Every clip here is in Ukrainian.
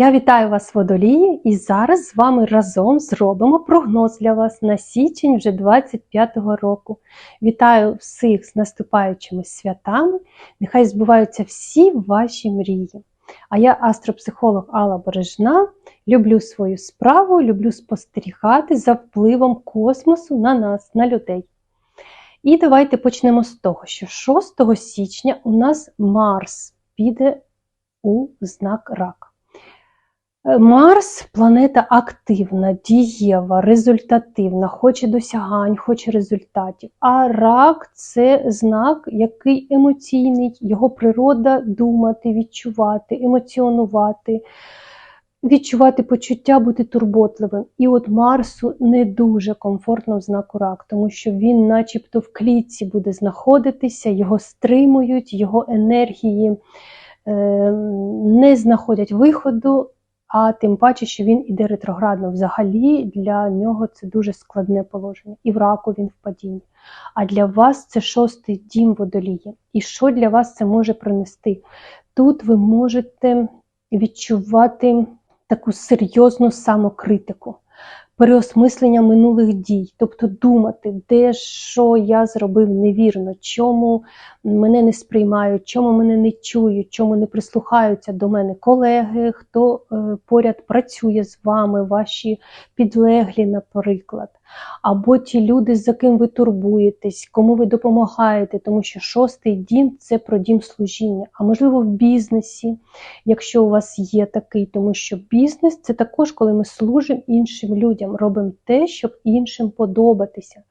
Я вітаю вас, водолії, і зараз з вами разом зробимо прогноз для вас на січень вже 25-го року. Вітаю всіх з наступаючими святами. Нехай збуваються всі ваші мрії. А я астропсихолог Алла Бережна, люблю свою справу, люблю спостерігати за впливом космосу на нас, на людей. І давайте почнемо з того, що 6 січня у нас Марс піде у знак рак. Е, Марс планета активна, дієва, результативна, хоче досягань, хоче результатів. А рак це знак, який емоційний, його природа думати, відчувати, емоціонувати, відчувати почуття, бути турботливим. І от Марсу не дуже комфортно в знаку рак, тому що він, начебто, в клітці буде знаходитися, його стримують, його енергії е, не знаходять виходу. А тим паче, що він іде ретроградно. Взагалі для нього це дуже складне положення. І в раку він в падінні. А для вас це шостий дім водолії. І що для вас це може принести? Тут ви можете відчувати таку серйозну самокритику, переосмислення минулих дій, тобто думати, де що я зробив невірно, чому мене не сприймають, чому мене не чують, чому не прислухаються до мене колеги, хто е, поряд працює з вами, ваші підлеглі, наприклад. Або ті люди, за ким ви турбуєтесь, кому ви допомагаєте, тому що шостий дім це про дім служіння, а можливо в бізнесі, якщо у вас є такий, тому що бізнес це також, коли ми служимо іншим людям, робимо те, щоб іншим подобатися.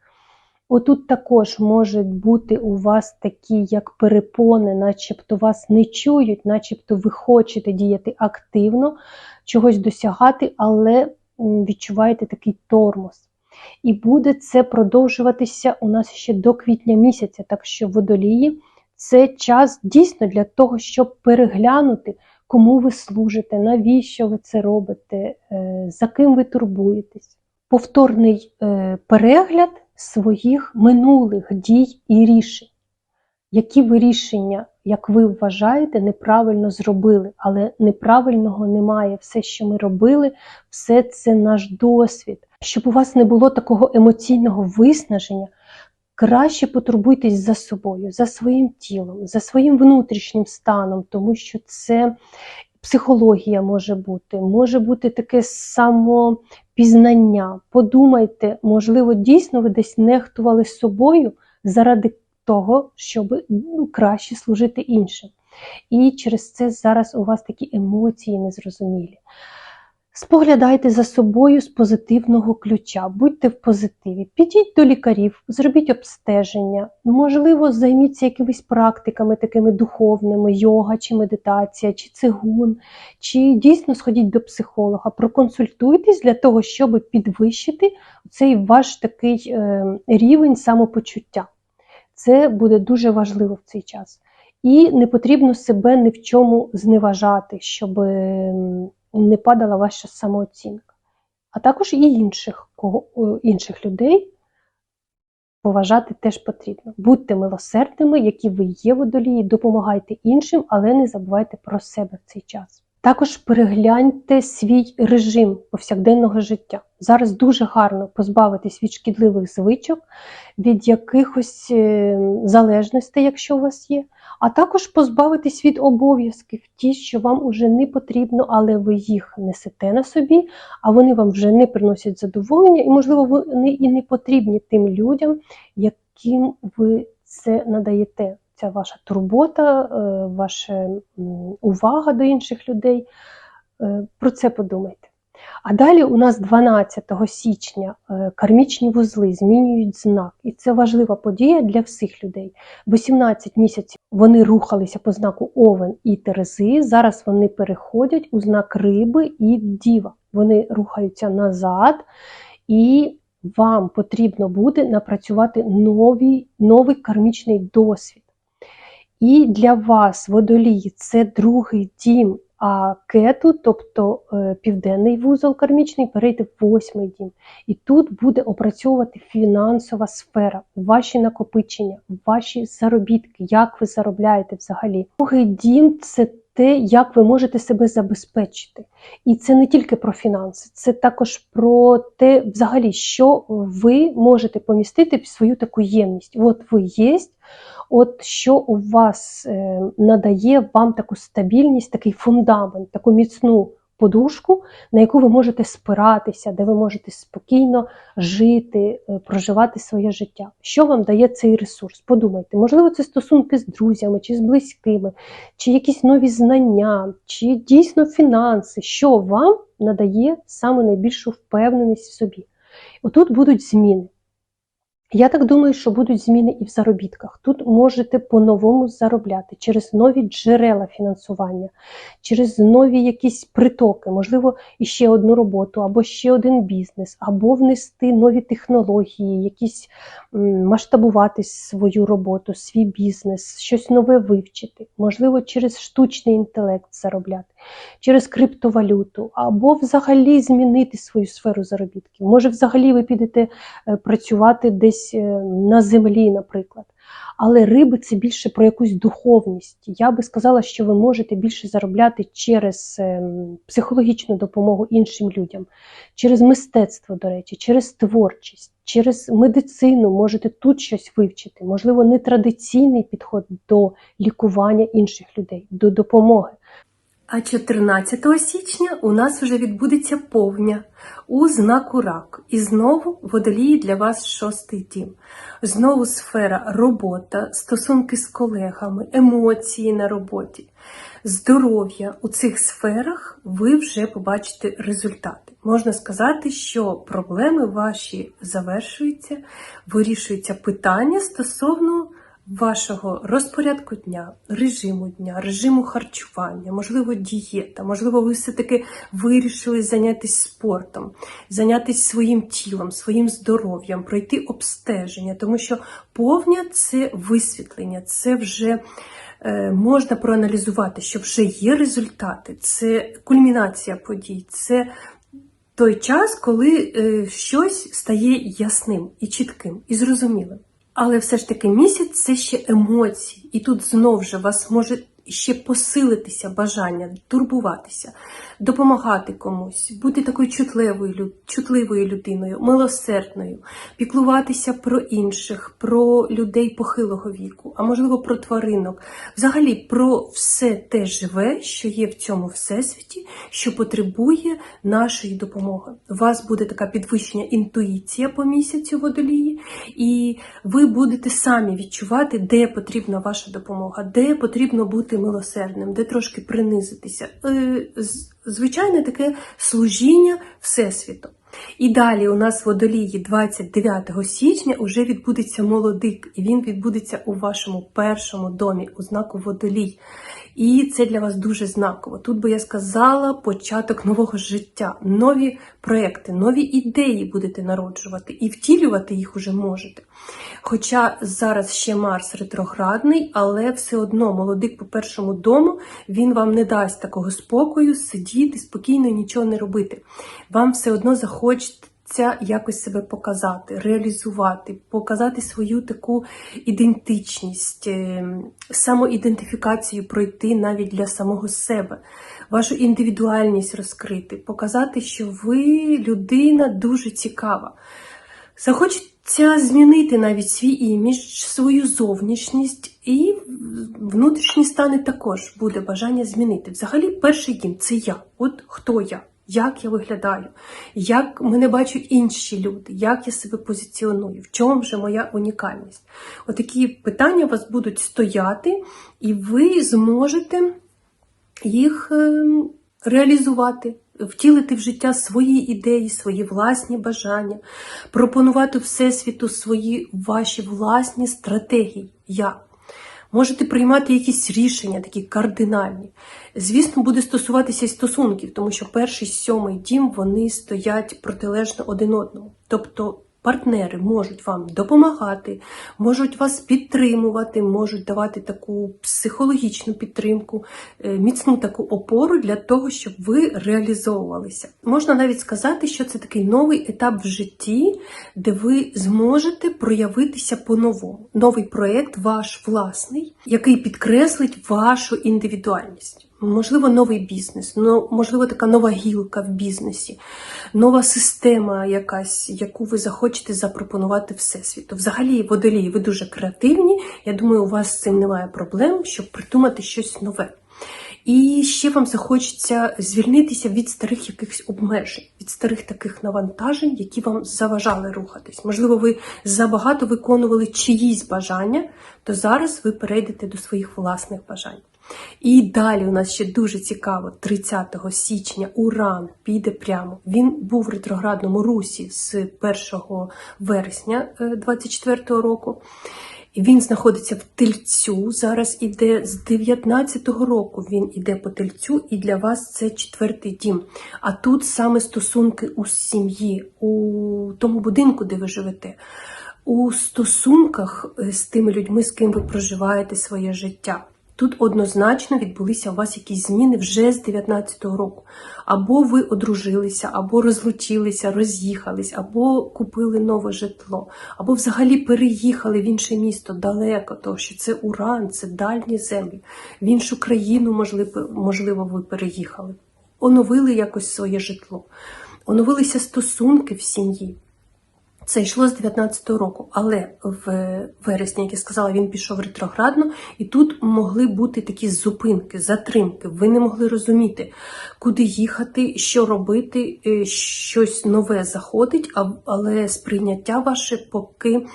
Отут також можуть бути у вас такі, як перепони, начебто вас не чують, начебто ви хочете діяти активно, чогось досягати, але відчуваєте такий тормоз. І буде це продовжуватися у нас ще до квітня місяця. Так що водолії це час дійсно для того, щоб переглянути, кому ви служите, навіщо ви це робите, е, за ким ви турбуєтесь. Повторний е, перегляд своїх минулих дій і рішень. Які ви рішення, як ви вважаєте, неправильно зробили, але неправильного немає. Все, що ми робили, все це наш досвід. Щоб у вас не було такого емоційного виснаження, краще потурбуйтесь за собою, за своїм тілом, за своїм внутрішнім станом, тому що це психологія може бути, може бути таке самопізнання. Подумайте, можливо, дійсно ви десь нехтували собою заради того, щоб ну, краще служити іншим. І через це зараз у вас такі емоції незрозумілі. Споглядайте за собою з позитивного ключа, будьте в позитиві, підіть до лікарів, зробіть обстеження, можливо, займіться якимись практиками такими духовними, йога чи медитація, чи цигун, чи дійсно сходіть до психолога, проконсультуйтесь для того, щоб підвищити цей ваш такий е, рівень самопочуття. Це буде дуже важливо в цей час. І не потрібно себе ні в чому зневажати, щоб не падала ваша самооцінка. А також і інших, інших людей поважати теж потрібно. Будьте милосердними, які ви є водолії, допомагайте іншим, але не забувайте про себе в цей час. Також перегляньте свій режим повсякденного життя. Зараз дуже гарно позбавитись від шкідливих звичок, від якихось е, залежностей, якщо у вас є, а також позбавитись від обов'язків, ті, що вам уже не потрібно, але ви їх несете на собі, а вони вам вже не приносять задоволення, і, можливо, вони і не потрібні тим людям, яким ви це надаєте ця ваша турбота, е, ваша увага до інших людей. Е, про це подумайте. А далі у нас 12 січня е, кармічні вузли змінюють знак, і це важлива подія для всіх людей. 18 місяців вони рухалися по знаку Овен і Терези. Зараз вони переходять у знак риби і діва. Вони рухаються назад, і вам потрібно буде напрацювати новий, новий кармічний досвід. І для вас водолій це другий дім, а кету, тобто е, південний вузол кармічний, перейде в восьмий дім. І тут буде опрацьовувати фінансова сфера, ваші накопичення, ваші заробітки, як ви заробляєте взагалі. Другий дім це те, як ви можете себе забезпечити. І це не тільки про фінанси, це також про те, взагалі, що ви можете помістити в свою таку ємність. От ви є, от що у вас е, надає вам таку стабільність, такий фундамент, таку міцну подушку, на яку ви можете спиратися, де ви можете спокійно жити, е, проживати своє життя. Що вам дає цей ресурс? Подумайте, можливо, це стосунки з друзями чи з близькими, чи якісь нові знання, чи дійсно фінанси, що вам надає саме найбільшу впевненість в собі. Отут будуть зміни. Я так думаю, що будуть зміни і в заробітках. Тут можете по-новому заробляти через нові джерела фінансування, через нові якісь притоки, можливо, іще одну роботу, або ще один бізнес, або внести нові технології, якісь масштабувати свою роботу, свій бізнес, щось нове вивчити, можливо, через штучний інтелект заробляти, через криптовалюту, або взагалі змінити свою сферу заробітків. Може, взагалі ви підете е, працювати десь е, на землі, наприклад. Але риби це більше про якусь духовність. Я би сказала, що ви можете більше заробляти через ем, психологічну допомогу іншим людям, через мистецтво, до речі, через творчість, через медицину можете тут щось вивчити. Можливо, нетрадиційний підход до лікування інших людей, до допомоги. А 14 січня у нас вже відбудеться повня у знаку рак. І знову водолії для вас шостий дім. Знову сфера робота, стосунки з колегами, емоції на роботі, здоров'я. У цих сферах ви вже побачите результати. Можна сказати, що проблеми ваші завершуються, вирішуються питання стосовно вашого розпорядку дня, режиму дня, режиму харчування, можливо, дієта, можливо, ви все-таки вирішили зайнятися спортом, зайнятися своїм тілом, своїм здоров'ям, пройти обстеження, тому що повня це висвітлення, це вже. е, Можна проаналізувати, що вже є результати, це кульмінація подій, це той час, коли е, щось стає ясним і чітким, і зрозумілим. Але все ж таки місяць це ще емоції, і тут знов же вас може ще посилитися бажання, турбуватися, допомагати комусь, бути такою чутливою, чутливою людиною, милосердною, піклуватися про інших, про людей похилого віку, а можливо про тваринок, взагалі про все те живе, що є в цьому всесвіті, що потребує нашої допомоги. У вас буде така підвищення інтуїція по місяцю водолії, і ви будете самі відчувати, де потрібна ваша допомога, де потрібно бути милосердним, де трошки принизитися. Е, Звичайне таке служіння Всесвіту. І далі у нас в водолії 29 січня вже відбудеться молодик, і він відбудеться у вашому першому домі у знаку водолій. І це для вас дуже знаково. Тут би я сказала початок нового життя, нові проекти, нові ідеї будете народжувати і втілювати їх уже можете. Хоча зараз ще Марс ретроградний, але все одно молодик по першому дому він вам не дасть такого спокою, сидіти спокійно і нічого не робити. Вам все одно захочеться якось себе показати, реалізувати, показати свою таку ідентичність, е, самоідентифікацію пройти навіть для самого себе, вашу індивідуальність розкрити, показати, що ви людина дуже цікава. Захочеться змінити навіть свій імідж, свою зовнішність і внутрішні стани також буде бажання змінити. Взагалі, перший дім це я. От хто я, як я виглядаю, як мене бачать інші люди, як я себе позиціоную, в чому же моя унікальність. Отакі питання у вас будуть стояти, і ви зможете їх ем, реалізувати, втілити в життя свої ідеї, свої власні бажання, пропонувати Всесвіту свої ваші власні стратегії. Як? Можете приймати якісь рішення, такі кардинальні. Звісно, буде стосуватися і стосунків, тому що перший сьомий дім вони стоять протилежно один одному. Тобто партнери можуть вам допомагати, можуть вас підтримувати, можуть давати таку психологічну підтримку, е, міцну таку опору для того, щоб ви реалізовувалися. Можна навіть сказати, що це такий новий етап в житті, де ви зможете проявитися по-новому. Новий проєкт, ваш власний, який підкреслить вашу індивідуальність. Можливо, новий бізнес, можливо, така нова гілка в бізнесі, нова система якась, яку ви захочете запропонувати Всесвіту. Взагалі, водолії, ви дуже креативні. Я думаю, у вас з цим немає проблем, щоб придумати щось нове. І ще вам захочеться звільнитися від старих якихось обмежень, від старих таких навантажень, які вам заважали рухатись. Можливо, ви забагато виконували чиїсь бажання, то зараз ви перейдете до своїх власних бажань. І далі у нас ще дуже цікаво, 30 січня Уран піде прямо. Він був в ретроградному русі з 1 вересня 2024 року. Він знаходиться в тельцю. Зараз іде з 19-го року. Він іде по тельцю, і для вас це четвертий дім. А тут саме стосунки у сім'ї, у тому будинку, де ви живете, у стосунках е, з тими людьми, з ким ви проживаєте своє життя. Тут однозначно відбулися у вас якісь зміни вже з 19-го року. Або ви одружилися, або розлучилися, роз'їхались, або купили нове житло, або взагалі переїхали в інше місто далеко, тому що це Уран, це дальні землі. В іншу країну, можливо, можливо, ви переїхали. Оновили якось своє житло, оновилися стосунки в сім'ї. Це йшло з 19-го року, але в вересні, як я сказала, він пішов ретроградно, і тут могли бути такі зупинки, затримки. Ви не могли розуміти, куди їхати, що робити, е, щось нове заходить, але сприйняття ваше поки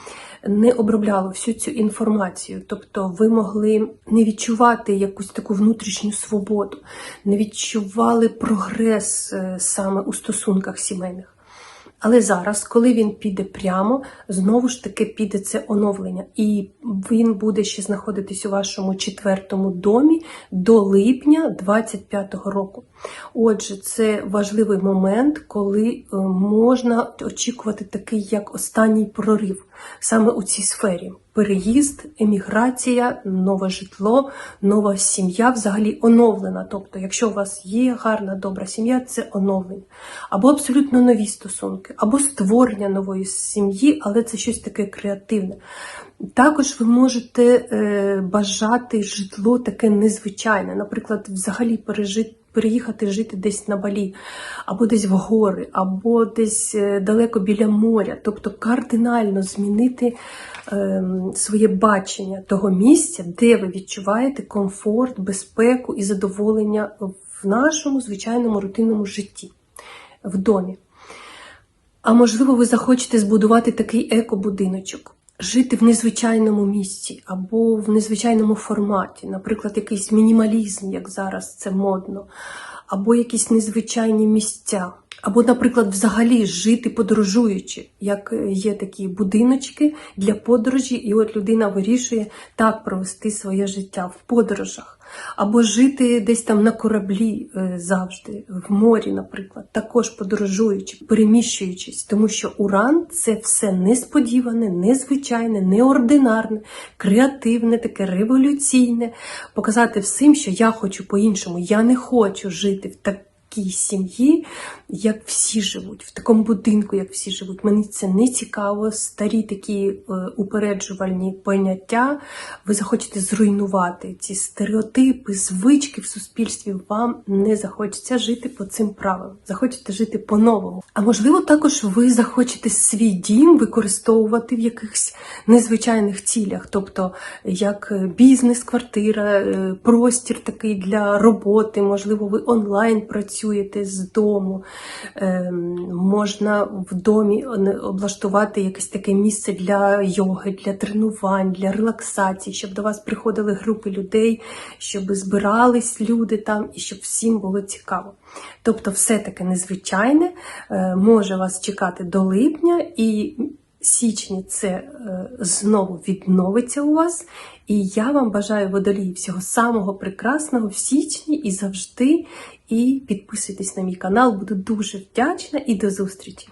не обробляло всю цю інформацію. Тобто ви могли не відчувати якусь таку внутрішню свободу, не відчували прогрес е, саме у стосунках сімейних. Але зараз, коли він піде прямо, знову ж таки піде це оновлення, і він буде ще знаходитись у вашому четвертому домі до липня 25-го року. Отже, це важливий момент, коли е, можна очікувати такий як останній прорив саме у цій сфері. Переїзд, еміграція, нове житло, нова сім'я взагалі оновлена. Тобто, якщо у вас є гарна, добра сім'я, це оновлення. Або абсолютно нові стосунки, або створення нової сім'ї, але це щось таке креативне. Також ви можете е, бажати житло таке незвичайне, наприклад, взагалі пережити. Переїхати жити десь на Балі, або десь в гори, або десь е, далеко біля моря, тобто кардинально змінити ем, своє бачення того місця, де ви відчуваєте комфорт, безпеку і задоволення в нашому звичайному рутинному житті, в домі. А можливо, ви захочете збудувати такий еко-будиночок, жити в незвичайному місці або в незвичайному форматі, наприклад, якийсь мінімалізм, як зараз це модно, або якісь незвичайні місця. Або, наприклад, взагалі жити подорожуючи, як є такі будиночки для подорожі, і от людина вирішує так провести своє життя в подорожах, або жити десь там на кораблі е, завжди, в морі, наприклад, також подорожуючи, переміщуючись, тому що уран це все несподіване, незвичайне, неординарне, креативне, таке революційне, показати всім, що я хочу по-іншому, я не хочу жити в такій сім'ї, як всі живуть, в такому будинку, як всі живуть. Мені це не цікаво. Старі такі е, упереджувальні поняття. Ви захочете зруйнувати ці стереотипи, звички в суспільстві. Вам не захочеться жити по цим правилам. Захочете жити по-новому. А можливо, також ви захочете свій дім використовувати в якихось незвичайних цілях, тобто як бізнес, квартира, е, простір такий для роботи, можливо, ви онлайн працюєте з дому, можна в домі облаштувати якесь таке місце для йоги, для тренувань, для релаксації, щоб до вас приходили групи людей, щоб збирались люди там і щоб всім було цікаво. Тобто, все таке незвичайне е, може вас чекати до липня і. Січні це е, знову відновиться у вас, і я вам бажаю водолії всього самого прекрасного в січні і завжди. І підписуйтесь на мій канал, буду дуже вдячна і до зустрічі!